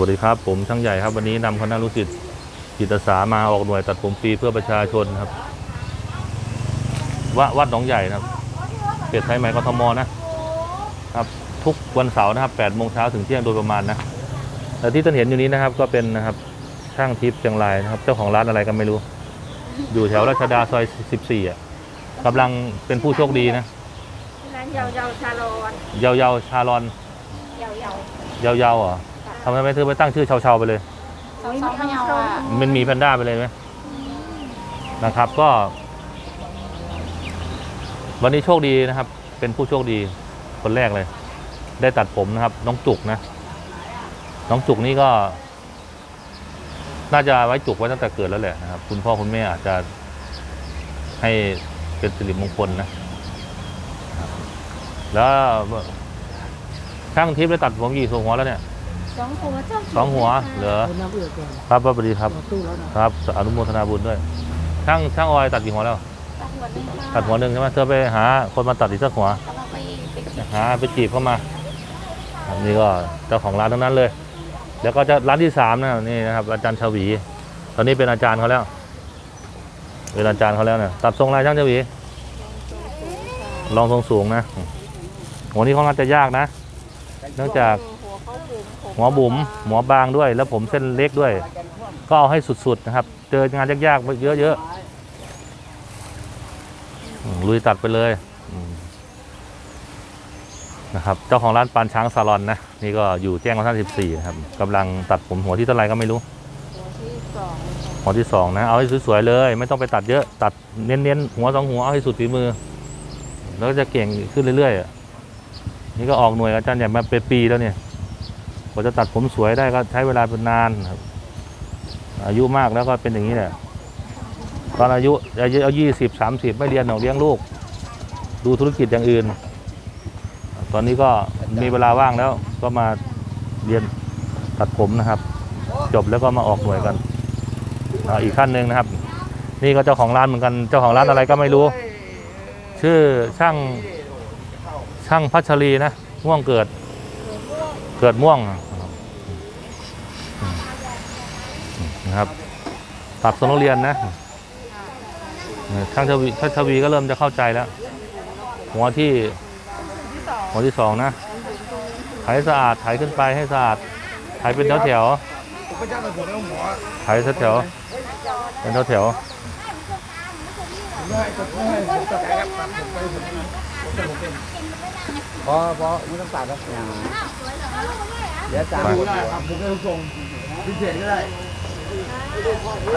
วัสดีครับ ผมช่างใหญ่ครับ วันนี้นำคณะลูกศิษย์จิตอาสามาออกหน่วยตัดผมฟรีเพื่อประชาชนครับววัดหนองใหญ่นะครับเขตไทยใหม่กทมนะครับ ทุกวันเสาร์นะครับ8โมงเช้าถึงเที่ยงโดยประมาณนะแต่ที่ท่านเห็นอยู่นี้นะครับ ก็เป็นนะครับช่างทิพย์เชียงรายนะครับ เจ้าของร้านอะไรก็ไม่รู้ อยู่แถวราชดาซอย 14อะกำลังเป็นผู้โชคดีนะร้านเยาเยาชาลอนเยาเยาชาลอนเยาเยาเยาเยาเหรอ ทำไมเธอไปตั้งชื่อเชาเชาๆไปเลย สองสองไม่เอาอะมันมีแพนด้าไปเลยไหมนะครับก็ วันนี้โชคดีนะครับ เป็นผู้โชคดีคนแรกเลย ได้ตัดผมนะครับ น้องจุกนะ น้องจุกนี่ก็ น่าจะไว้จุกไว้ตั้งแต่เกิดแล้วแหละนะครับ คุณพ่อคุณแม่อาจจะให้เป็นสิริมงคลนะครับแล้วช่างทิพย์ได้ตัดผมกี่ทรงหัวแล้วเนี่ย สองหัวเจ้าสองหัวเหรอคนนักเอือกก่อนครับสวัสดีครับต่อตู้แล้วนะครับ อนุโมทนาบุญด้วย ช่างช่างออยตัดกี่หัวแล้ว ตัดหัวหนึ่งค่ะตัดหัวหนึ่งใช่ไหมเธอไปหาคนมาตัดอีกสักหัวแล้วเราไปไปเก็บหาไปจีบเข้ามาอันนี้ก็เจ้าของร้านทั้งนั้นเลย แล้วก็จะร้านที่สามนะนี่นะครับ อาจารย์ชวี ตอนนี้เป็นอาจารย์เขาแล้ว เป็นอาจารย์เขาแล้วเนี่ยตัดทรงอะไรช่างชวี ลองทรงสูงนะหัวนี้ค่อนข้างจะยากนะ เนื่องจาก หัวบุ๋มหัวบุ๋มหัวบางด้วย แล้วผมเส้นเล็กด้วย ก็เอาให้สุดๆนะครับ เจองานยากๆเยอะๆลุยตัดไปเลยนะครับ เจ้าของร้านปานช้างซาลอนนะ นี่ก็อยู่แจ้งวัฒน14นะครับกำลังตัดผมหัวที่เท่าไรก็ไม่รู้ หัวที่สองหัวที่สองนะ เอาให้สวยๆเลย ไม่ต้องไปตัดเยอะ ตัดเน้นๆหัวสองหัวเอาให้สุดฝีมือ แล้วก็จะเก่งขึ้นเรื่อยๆนี่ก็ออกหน่วยอาจารย์ใหญ่มาเป็นปีแล้วเนี่ย ว่าจะตัดผมสวยได้ก็ใช้เวลาเป็นนานครับ อายุมากแล้วก็เป็นอย่างนี้แหละตอนอายุอายุเอายี่สิบสามสิบไม่เรียนหรอกเลี้ยงลูก ดูธุรกิจอย่างอื่น ตอนนี้ก็มีเวลาว่างแล้วก็มาเรียนตัดผมนะครับ จบแล้วก็มาออกหน่วยกันออีกขั้นหนึ่งนะครับ นี่ก็เจ้าของร้านเหมือนกันเจ้าของร้านอะไรก็ไม่รู้ ชื่อช่างช่างพัชรีนะม่วงเกิด เกิดม่วง นะครับตัดสนโรงเรียนนะช่างชวีช่างชวีก็เริ่มจะเข้าใจแล้ว หัวที่ หัวที่สองนะไถสะอาดไถขึ้นไปให้สะอาดไถเป็นแถวแถวๆผมก็จ้างไปผมแล้วหมอไถแถวๆเป็นแถวแถวไม่ให้ผมไม่ให้ผมตัดแครับตัดผมไปผมนะผมจะผมเป็นพอพอไม่ต้องตัดแล้วเดี๋ยวจ่ายดูได้ครับผมก็ส่งพิเศษก็ได้ อะ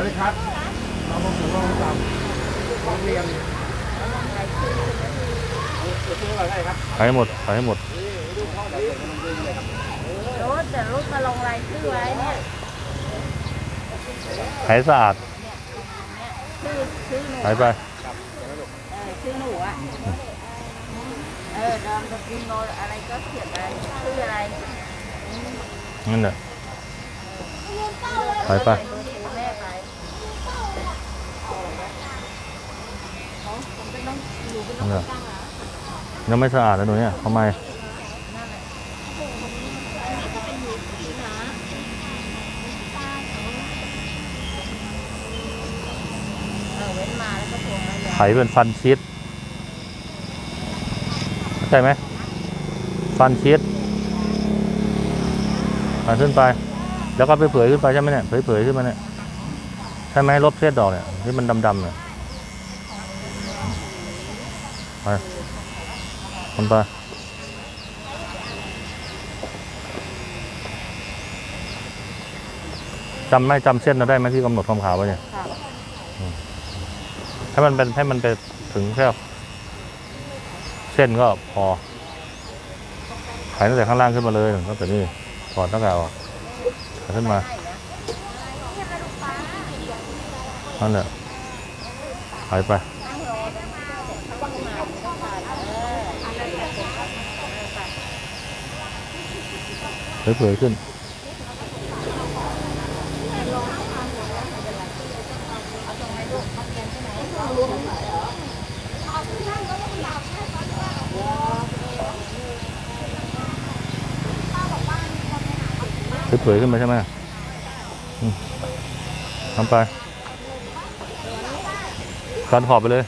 ไรครับเรามาผมลองทำลองเรียนๆไถให้หมดไถให้หมดรถแต่รถมาลงรายชื่อไว้เนี่ยไถสะอาดชื่อชื่อหนูไถไปเออชื่อหนูอะเออดอมกับกินโนอะไรก็เขียนไปชื่ออะไรนั่นแหละไถไปแม่ไปเขาผมเป็นต้องอยู่ เป็นต้อนั่งนแหละตั้งเหรอยังไม่สะอาดนะหนูเนี่ยทำไมเออเว้นมาแล้วก็พวงมาไถเป็นฟันชีสเข้าใจไหมฟันชีสฟันขึ้นไป แล้วก็ไปเผยขึ้นไปใช่ไหมเนี่ยเผยเผยๆขึ้นมาเนี่ยใช่ไหมลบเศษดอกเนี่ยที่มันดำๆเนี่ย ไปมันไปจำไม่จำเส้นเราได้ไหมที่กำหนดความขาวไว้เนี่ยค่ะให้มันเป็นให้มันไปถึงแค่เส้นก็พอไถตั้งแต่ข้างล่างขึ้นมาเลยตั้งแต่นี่ถอดตั้งแต่ออกไถขึ้นมานั่นแหละไถไป เผยๆขึ้น เผยๆขึ้นมาใช่ไหมทำไปการขอบไปเลย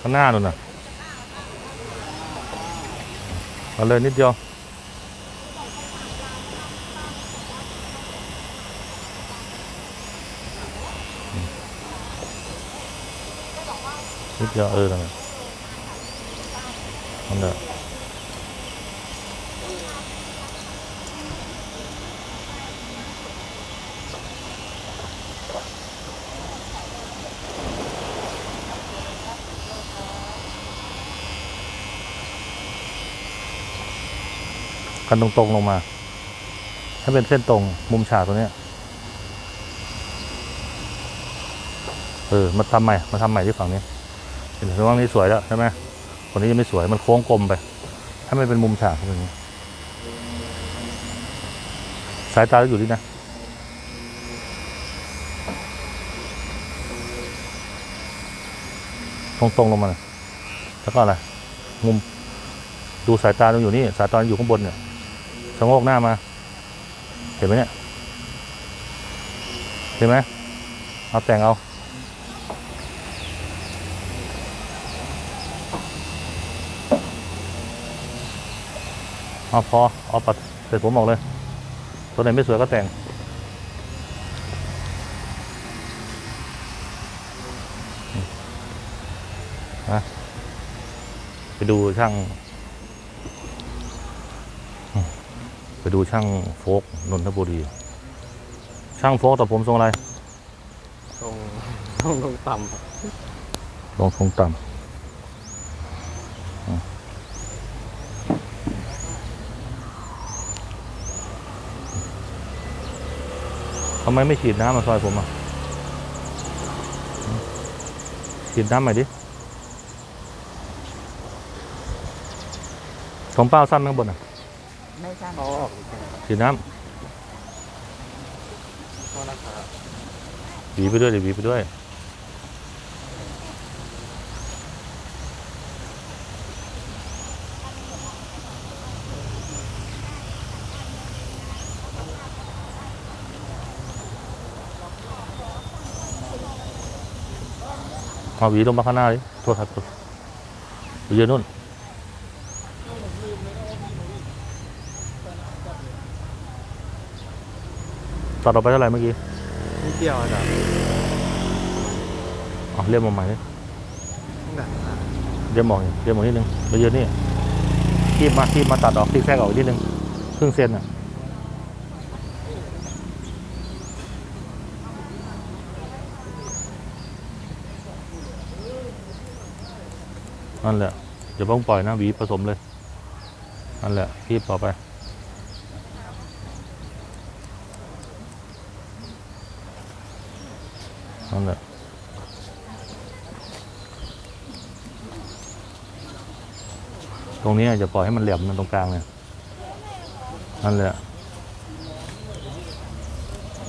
ข้างหน้านู่นน่ะเอาเลยนิดเดียว นิดเดียวเออนั่นแหละนั่นแหละกันตรงๆลงมาให้เป็นเส้นตรงมุมฉากตรงเนี้ย เออ มาทำใหม่ มาทำใหม่ที่ฝั่งนี้ เห็นฝั่งนี้สวยแล้วใช่ไหมคนนี้ยังไม่สวยมันโค้งกลมไปให้มันเป็นมุมฉากแบบนี้สายตาเราอยู่ที่นะตรงๆลงมาน่อยแล้วก็อะไรมุมดูสายตาเราอยู่นี่ สายตาอยู่ข้างบนเนี่ยชะโงกหน้ามา เห็นไหมเนี่ย เห็นไหมเอาแต่งเอา เอาพอเอาปัดเสร็จผมออกเลย ตัวไหนไม่สวยก็แต่งนะไปดูช่าง ไปดูช่างโฟกนนทบุรี ช่างโฟกแต่ผมทรงอะไรตรงตรงตรงต่ำครับลงทรงต่ำอืมทำไมไม่ฉีดน้ำมาซอยผมอะอืมฉีดน้ำใหม่ดิผมเป้าสั้นไหมข้างบนอะ ไม่สั้นเขาออกฉีดน้โทษนะครับำหวีไปด้วยดิหวีไปด้วย เอาหวีลงมาข้างหน้าดิโทษครับโทษไปยืนนู่นตัดออกไปเท่าไหร่เมื่อกี้นิดเดียวอาจารย์อ๋อเรียกมาใหม่ดิตั้งแต่อะเรียกมองอีกเรียกมองนิดนึงไปยืนนี่คีบมาคีบมาตัดออกที่แทรกออกอีกนิดนึงครึ่งเซนอะ นั่นแหละอย่าเพิ่งปล่อยนะหวีผสมเลย นั่นแหละคีบต่อไป นั่นแหละตรงนี้จะปล่อยให้มันแหลมมันตรงกลางเนี่ยนั่นแหละ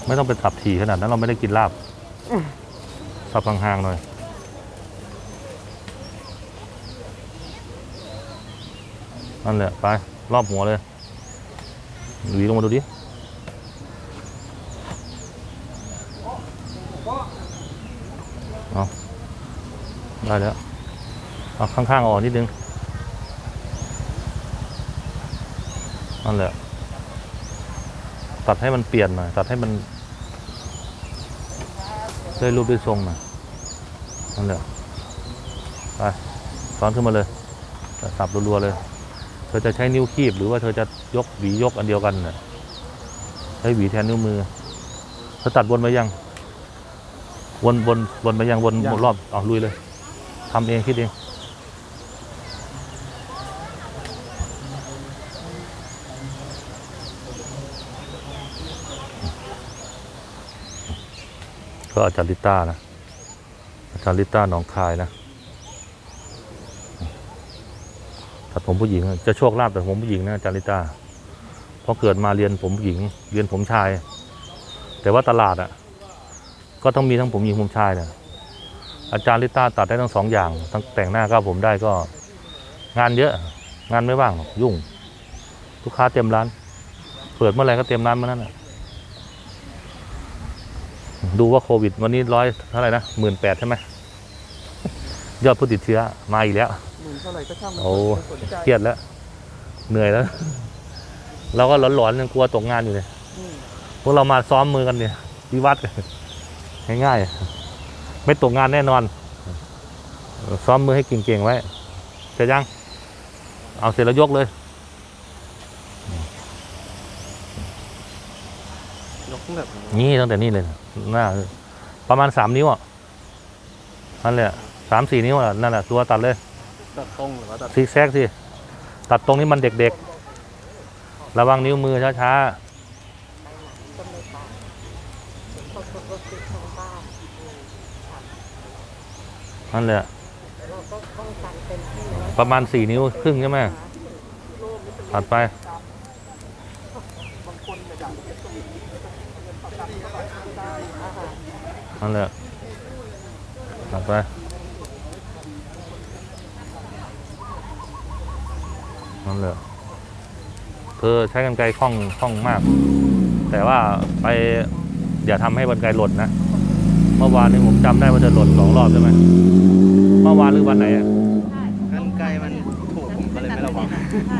ไม่ต้องไปสับถี่ขนาดนั้นเราไม่ได้กินลาบสับห่างๆหน่อย นั่นแหละ ไป รอบหัวเลยหวีลงมาดูดิเอาได้แล้วเอาข้างๆออกนิดนึง นั่นแหละ ตัดให้มันเปลี่ยนหน่อย ตัดให้มันได้รูปได้ทรงหน่อย นั่นแหละ ไปซ้อนขึ้นมาเลยต่สับรัวๆเลย เธอจะใช้นิ้วคีบหรือว่าเธอจะยกหวียกอันเดียวกันน่ะใช้หวีแทนนิ้วมือเธอตัดวนไปยัง วนวนวนไปยังวนหมดรอบเอาลุยเลยทำเองคิดเองก็อาจารย์ลิต้านะอาจารย์ลิต้าหนองคายนะตัด ผมผู้หญิง จะโชคลาภแต่ผมผู้หญิงนะอาจารย์ลิตาเพราะเกิดมาเรียนผมผู้หญิง เรียนผมชาย แต่ว่าตลาดอะ ก็ต้องมีทั้งผมหญิงผมชายเนี่ยอาจารย์ลิต้าตัดได้ทั้งสองอย่าง ทั้งแต่งหน้าก็ผมได้ก็ งานเยอะ งานไม่ว่างยุ่งลูกค้าเต็มร้าน เปิดเมื่อไหร่ก็เต็มร้านเมื่อนั้นน่ะดูว่าโควิด วันนี้ร้อยเท่าไหร่นะหมื่นแปดใช่ไหมยอดผู้ติดเชื้อมาอีกแล้ว หมื่นเท่าไหร่ก็ช่างมันโอ้สนใจเครียดแล้ว เหนื่อยแล้ว เราก็หลอนๆยังกลัวตกงานอยู่เลยอืมพวกเรามาซ้อมมือกันเนี่ยวิวัฒน์กันง่ายๆไม่ตกงานแน่นอน ซ้อมมือให้เก่งๆไว้จะยัง เอาเสร็จแล้วยกเลย ยกแบบนี่ตั้งแต่นี่เลยหน้าประมาณสามนิ้วอะนั่นแหละสามสี่นิ้วอะนั่นแหละตัวตัดเลย ตัดตรงหรือว่าตัดซิกแซกสิตัดตรงนี้มันเด็กๆ ระวังนิ้วมือช้าๆนั่นแหละประมาณสี่นิ้วครึ่งใช่ไหมตัดไปนั่นแหละตัดไป นั่นแหละเธอใช้กันไกรคล่องคล่องมาก แต่ว่าไปอย่าทำให้กันไกรหล่นนะ เมื่อวานนี้ผมจำได้ว่าจะหล่นสองรอบใช่ไหมเมื่อวานหรือวันไหนอะกันไกลมันถูกผมก็เลยไม่ระวัง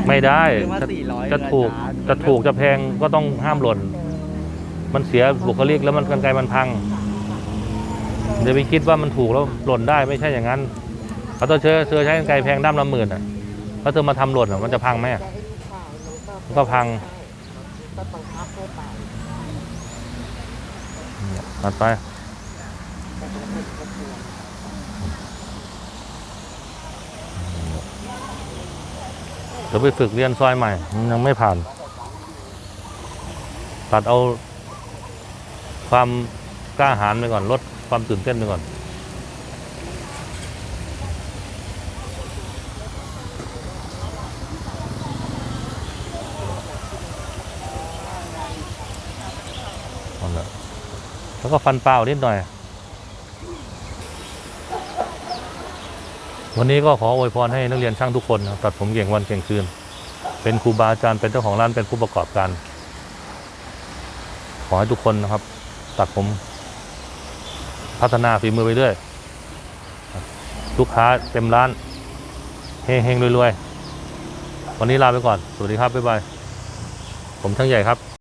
ไม่ได้คือว่าจะ400จะถูกอาจารย์จะถูกจะแพงก็ต้องห้ามหล่น มันเสียบุคลิกแล้วมันกันไกรมันพังอย่าไปคิดว่ามันถูกแล้วหล่นได้ไม่ใช่อย่างนั้นเขาต้องเชื่อเชื่อใช้กันไกรแพงด้ามละหมื่นอะ ถ้าเธอมาทำหล่นอมันจะพังไหมอะมันก็พังตัดไปเดี๋ยวไปฝึกเรียนซอยใหม่มันยังไม่ผ่าน ตัดเอาความกล้าหาญไปก่อนลดความตื่นเต้นไปก่อนนแหละ แล้วก็ฟันเปล่านิดหน่อย วันนี้ก็ขออวยพรให้นักเรียนช่างทุกคนตัดผมเก่งวันเก่งคืน เป็นครูบาอาจารย์เป็นเจ้าของร้านเป็นผู้ประกอบการ ขอให้ทุกคนนะครับ ตัดผม พัฒนาฝีมือไปเรื่อยลูกค้าเต็มร้านเฮงๆรวยๆวันนี้ลาไปก่อน สวัสดีครับ บ๊ายบาย ผมช่างใหญ่ครับ